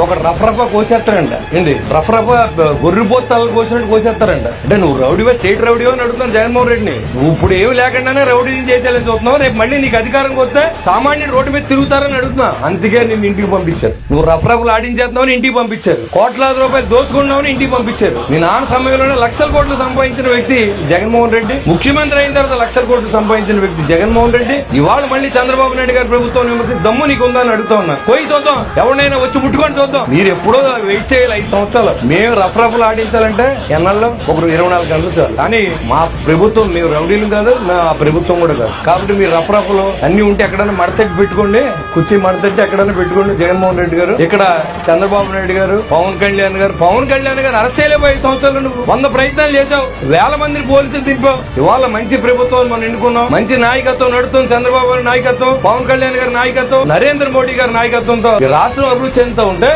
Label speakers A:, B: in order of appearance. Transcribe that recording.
A: ఒక రఫ్ రఫ కోసేస్తారంట. ఏంటి రఫ్ రఫ గొర్రె కోసినట్టు కోసేస్తారంట. అంటే నువ్వు రౌడీవా స్టేట్ రౌడీవా అని అడుగుతున్నాను జగన్మోహన్ రెడ్డిని. నువ్వు ఇప్పుడు ఏమి లేకుండానే రౌడీ చేసేయాలని చూస్తున్నావు. రేపు మళ్ళీ నీకు అధికారం వస్తే సామాన్యుడు రోడ్డు మీద తిరుగుతారని అడుగుతున్నా. అందుకే నేను ఇంటికి పంపించారు. నువ్వు రఫ్ రఫ్లు ఆడించేస్తున్నావు ఇంటికి పంపించారు. కోట్లాది రూపాయలు దోచుకున్నావు ఇంటికి పంపించారు. నీ నాన్న సమయంలోనే లక్షల కోట్లు సంపాదించిన వ్యక్తి జగన్మోహన్ రెడ్డి. ముఖ్యమంత్రి అయిన తర్వాత లక్షల కోట్లు సంపాదించిన వ్యక్తి జగన్మోహన్ రెడ్డి. ఇవాళ మళ్ళీ చంద్రబాబు నాయుడు గారి ప్రభుత్వం దమ్ము నీకు ఉందని అడుగుతా ఉన్నా. పోయి చూద్దాం. ఎవరినైనా వచ్చి ముట్టుకొని చూద్దాం. మీరు ఎప్పుడో వెయిట్ చేయాలి ఐదు సంవత్సరాలు. మేము రఫ్ రఫ్లు ఆడించాలంటే ఎన్నాళ్ళు? ఒక ఇరవై నాలుగు గంటలు చాలు కానీ మా ప్రభుత్వం మేము రౌడీలు కాదు నా ప్రభుత్వం కూడా కాదు. కాబట్టి మీరు రఫ్ రఫ్లు అన్ని ఉంటే ఎక్కడైనా మడతెట్టి పెట్టుకోండి. కుర్చీ మడతెట్టి ఎక్కడైనా పెట్టుకోండి. జగన్మోహన్ రెడ్డి గారు ఇక్కడ చంద్రబాబు నాయుడు గారు పవన్ కళ్యాణ్ గారు. పవన్ కళ్యాణ్ గారు అరెస్ట్ చేయలేవు ఐదు సంవత్సరాలు నువ్వు. వంద ప్రయత్నాలు చేశావు. వేల మందిని పోలీసులు దింపావు. ఇవాళ మంచి ప్రభుత్వం మనం ఎన్నుకున్నాం. మంచి నాయకత్వం నడుతుంది చంద్రబాబు గారి నాయకత్వం పవన్ కళ్యాణ్ గారి నాయకత్వం నరేంద్ర మోడీ గారి నాయకత్వంతో. రాష్ట్రం అభివృద్ధి చెందుతూ ఉంటే